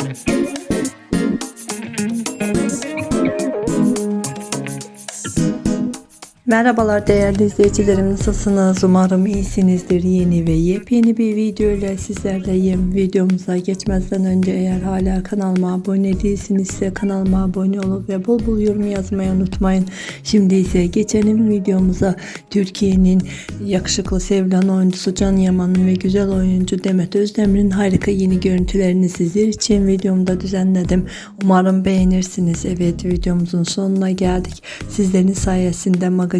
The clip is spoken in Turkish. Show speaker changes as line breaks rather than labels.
Thank you. Merhabalar değerli izleyicilerim nasılsınız? Umarım iyisinizdir. Yeni ve yepyeni bir video ile sizlerleyim. Videomuza geçmezden önce eğer hala kanalıma abone değilsinizse kanalıma abone olup ve bol bol yorum yazmayı unutmayın. Şimdi ise geçelim videomuza. Türkiye'nin yakışıklı sevilen oyuncusu Can Yaman'ın ve güzel oyuncu Demet Özdemir'in harika yeni görüntülerini sizler için videomda düzenledim. Umarım beğenirsiniz. Evet videomuzun sonuna geldik. Sizlerin sayesinde magazin